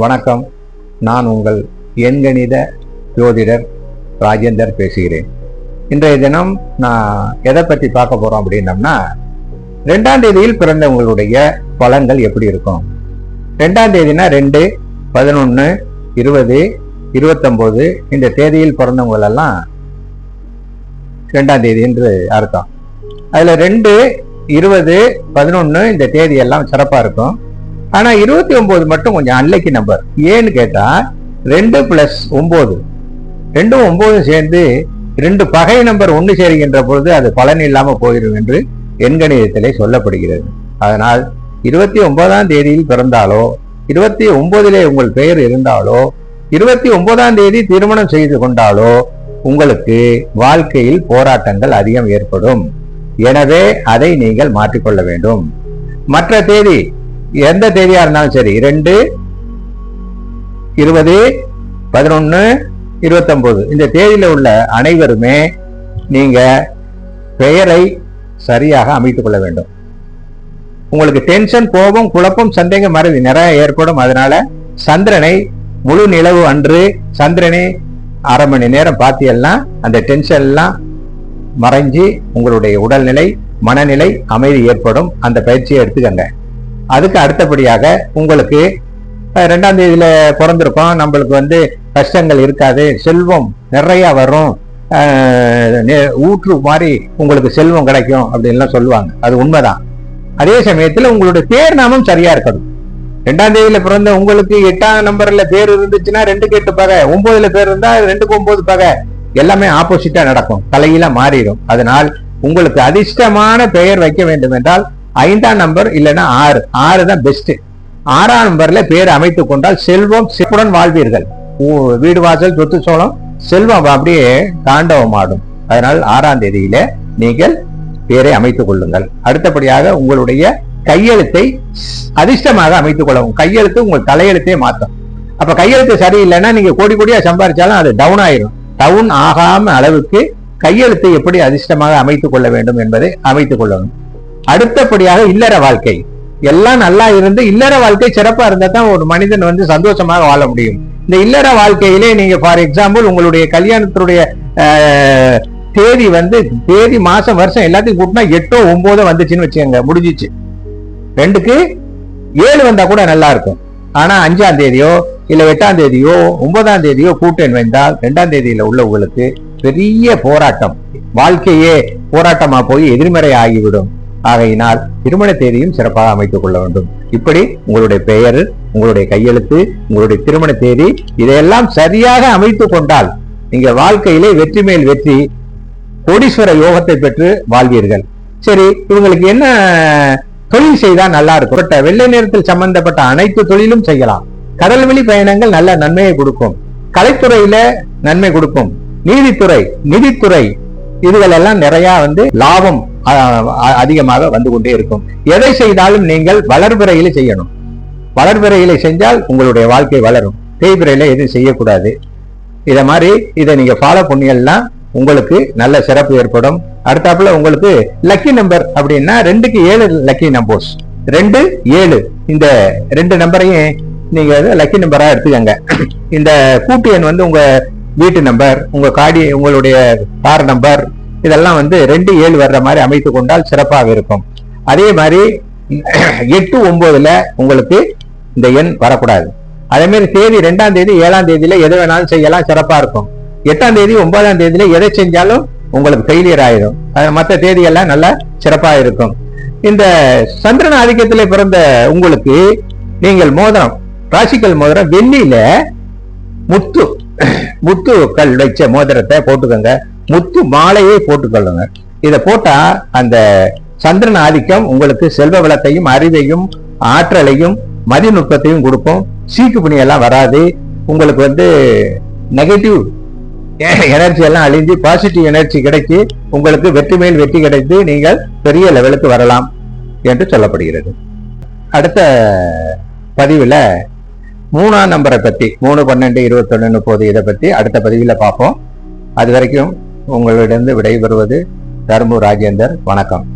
வணக்கம். நான் உங்கள் எண்கணித ஜோதிடர் ராஜேந்தர் பேசுகிறேன். இன்றைய தினம் நான் எதை பற்றி பார்க்க போறோம் அப்படின்னம்னா ரெண்டாம் தேதியில் பிறந்தவங்களுடைய பலன்கள் எப்படி இருக்கும்? ரெண்டாம் தேதினா ரெண்டு பதினொன்று இருபது இருபத்தொம்போது இந்த தேதியில் பிறந்தவங்களெல்லாம் ரெண்டாம் தேதி என்று அர்த்தம். அதில் ரெண்டு இருபது பதினொன்று இந்த தேதியெல்லாம் சிறப்பாக இருக்கும். ஆனால் இருபத்தி ஒன்பது மட்டும் கொஞ்சம் அன்லைக்கி நம்பர். ஏன்னு கேட்டால் ரெண்டு ப்ளஸ் ஒன்பது ரெண்டும் ஒம்போதும் சேர்ந்து ரெண்டு பகை நம்பர் ஒன்று சேருகின்ற பொழுது அது பலன் இல்லாமல் போயிடும் என்று எண்கணிதத்திலே சொல்லப்படுகிறது. அதனால் இருபத்தி ஒன்பதாம் தேதியில் பிறந்தாலோ இருபத்தி ஒன்பதிலே உங்கள் பெயர் இருந்தாலோ இருபத்தி ஒன்பதாம் தேதி திருமணம் செய்து கொண்டாலோ உங்களுக்கு வாழ்க்கையில் போராட்டங்கள் அதிகம் ஏற்படும். எனவே அதை நீங்கள் மாற்றிக்கொள்ள வேண்டும். மற்ற தேதி எந்த தேதியா இருந்தாலும் சரி ரெண்டு இருபது பதினொன்னு இருபத்தொன்பது இந்த தேதியில உள்ள அனைவருமே நீங்க பெயரை சரியாக அமைத்துக் கொள்ள வேண்டும். உங்களுக்கு டென்ஷன் கோபம் குழப்பம் சந்தேகம் மறதி நிறைய ஏற்படும். அதனால சந்திரனை முழு நிலவு அன்று சந்திரனை அரை மணி நேரம் பார்த்தீங்கன்னா அந்த டென்ஷன் எல்லாம் மறைஞ்சு உங்களுடைய உடல்நிலை மனநிலை அமைதி ஏற்படும். அந்த பயிற்சியை எடுத்துக்கங்க. அதுக்கு அடுத்தபடியாக உங்களுக்கு ரெண்டாம் தேதியில பிறந்திருக்கோம். நம்மளுக்கு வந்து கஷ்டங்கள் இருக்காது. செல்வம் நிறைய வரும். ஊற்று மாதிரி உங்களுக்கு செல்வம் கிடைக்கும் அப்படின்லாம் சொல்லுவாங்க. அது உண்மைதான். அதே சமயத்துல உங்களுடைய பேர் நாமம் சரியா இருக்கணும். ரெண்டாம் தேதியில பிறந்த உங்களுக்கு எட்டாம் நம்பர்ல பேர் இருந்துச்சுன்னா ரெண்டுக்கு எட்டு பகை. ஒன்பதுல பேர் இருந்தா ரெண்டுக்கு ஒன்பது பகை. எல்லாமே ஆப்போசிட்டா நடக்கும். தலையில மாறிடும். அதனால் உங்களுக்கு அதிர்ஷ்டமான பெயர் வைக்க வேண்டும் என்றால் ஐந்தாம் நம்பர் இல்லைன்னா ஆறு. ஆறு தான் பெஸ்ட் ஆறாம் நம்பர்ல பேர் அமைத்துக் கொண்டால் செல்வம் செப்புடன் வாழ்வீர்கள். வீடு வாசல் சொத்து சோளம் செல்வம் அப்படியே தாண்டவம் ஆடும் அதனால் ஆறாம் தேதியில நீங்கள் பேரை அமைத்துக் கொள்ளுங்கள். அடுத்தபடியாக உங்களுடைய கையெழுத்தை அதிர்ஷ்டமாக அமைத்துக் கொள்ளவும். கையெழுத்து உங்கள் தலையெழுத்தே மாற்றும். அப்ப கையெழுத்து சரியில்லைன்னா நீங்க கோடி கோடியா சம்பாதிச்சாலும் அது டவுன் ஆயிரும். டவுன் ஆகாம அளவுக்கு கையெழுத்தை எப்படி அதிர்ஷ்டமாக அமைத்துக் கொள்ள வேண்டும் என்பதை அமைத்துக் கொள்ளணும். அடுத்தபடியாக இல்லற வாழ்க்கை. எல்லாம் நல்லா இருந்து இல்லற வாழ்க்கை சிறப்பா இருந்தா தான் ஒரு மனிதன் வந்து சந்தோஷமாக வாழ முடியும். இந்த இல்லற வாழ்க்கையிலே நீங்க ஃபார் எக்ஸாம்பிள் உங்களுடைய கல்யாணத்தினுடைய தேதி வந்து தேதி மாசம் வருஷம் எல்லாத்தையும் கூட்டினா எட்டோ ஒன்பதோ வந்துச்சுன்னு வச்சுக்கோங்க முடிஞ்சிச்சு. ரெண்டுக்கு ஏழு வந்தா கூட நல்லா இருக்கும். ஆனா அஞ்சாம் தேதியோ இல்ல எட்டாம் தேதியோ ஒன்பதாம் தேதியோ கூட்டேன் வந்தால் ரெண்டாம் தேதியில உள்ளவங்களுக்கு பெரிய போராட்டம். வாழ்க்கையே போராட்டமா போய் எதிர்மறை ஆகிவிடும் ஆகையினால் திருமண தேதியும் சிறப்பாக அமைத்துக் கொள்ள வேண்டும். இப்படி உங்களுடைய பெயர் உங்களுடைய கையெழுத்து உங்களுடைய திருமண தேதி இதையெல்லாம் சரியாக அமைத்துக் கொண்டால் நீங்க வாழ்க்கையிலே வெற்றி மேல் வெற்றி கோடீஸ்வர யோகத்தை பெற்று வாழ்வீர்கள். சரி இவங்களுக்கு என்ன தொழில் செய்தால் நல்லா இருக்கும்? வெள்ளை நேரத்தில் சம்பந்தப்பட்ட அனைத்து தொழிலும் செய்யலாம். கடல்வெளி பயணங்கள் நல்ல நன்மையை கொடுக்கும். கலைத்துறையில நன்மை கொடுக்கும். நீதித்துறை நிதித்துறை இதுகளெல்லாம் நிறைய வந்து லாபம் அதிகமாக வந்து கொண்டே இருக்கும். எதை செய்தாலும் நீங்கள் வளர்பிறையில செய்யணும். வளர்பிறையில செஞ்சால் உங்களுடைய வாழ்க்கை வளரும். தேய்பிறையில எதுவும் செய்யக்கூடாது. இத மாதிரி இதை நீங்க ஃபாலோ பண்ணியெல்லாம் உங்களுக்கு நல்ல சிறப்பு ஏற்படும். அடுத்தாப்புல உங்களுக்கு லக்கி நம்பர் அப்படின்னா ரெண்டுக்கு ஏழு லக்கி நம்பர்ஸ் ரெண்டு ஏழு. இந்த ரெண்டு நம்பரையும் நீங்க லக்கி நம்பரா எடுத்துக்கங்க. இந்த கூட்டு எண் வந்து உங்க வீட்டு நம்பர் உங்க காடி உங்களுடைய கார் நம்பர் இதெல்லாம் வந்து ரெண்டு ஏழு வர்ற மாதிரி அமைத்து கொண்டால் சிறப்பாக இருக்கும். அதே மாதிரி எட்டு ஒன்பதுல உங்களுக்கு இந்த எண் வரக்கூடாது. அதே மாதிரி தேதி ரெண்டாம் தேதி ஏழாம் தேதியில எதை வேணாலும் செய்யலாம் சிறப்பா இருக்கும். எட்டாம் தேதி ஒன்பதாம் தேதியில எதை செஞ்சாலும் உங்களுக்கு ஃபெயிலியர் ஆயிடும் மற்ற தேதியெல்லாம் நல்லா சிறப்பா இருக்கும். இந்த சந்திரன் ஆதிக்கத்தில் பிறந்த உங்களுக்கு நீங்கள் மோதிரம் ராசிக்கல் மோதிரம் வெள்ளியில முத்து முத்துக்கள் வச்ச மோதிரத்தை போட்டுக்கோங்க. முத்து மாலையை போட்டுக்கொள்ளுங்க. இதை போட்டா அந்த சந்திரன் ஆதிக்கம் உங்களுக்கு செல்வ வளத்தையும் அறிவையும் ஆற்றலையும் மதிநுட்பத்தையும் கொடுக்கும். சீக்கு பணியெல்லாம் எல்லாம் வராது. உங்களுக்கு வந்து நெகட்டிவ் எனர்ஜி எல்லாம் அழிஞ்சு பாசிட்டிவ் எனர்ஜி கிடைச்சி உங்களுக்கு வெற்றி மேல் வெற்றி கிடைத்து நீங்கள் பெரிய லெவலுக்கு வரலாம் என்று சொல்லப்படுகிறது. அடுத்த பதிவில் மூணாம் நம்பரை பற்றி மூணு பன்னெண்டு இருபத்தொன்னு முப்பது இதை பற்றி அடுத்த பதிவில் பார்ப்போம். அது வரைக்கும் உங்களிடம் விடைபெறுவது தர்மு ராஜேந்தர். வணக்கம்.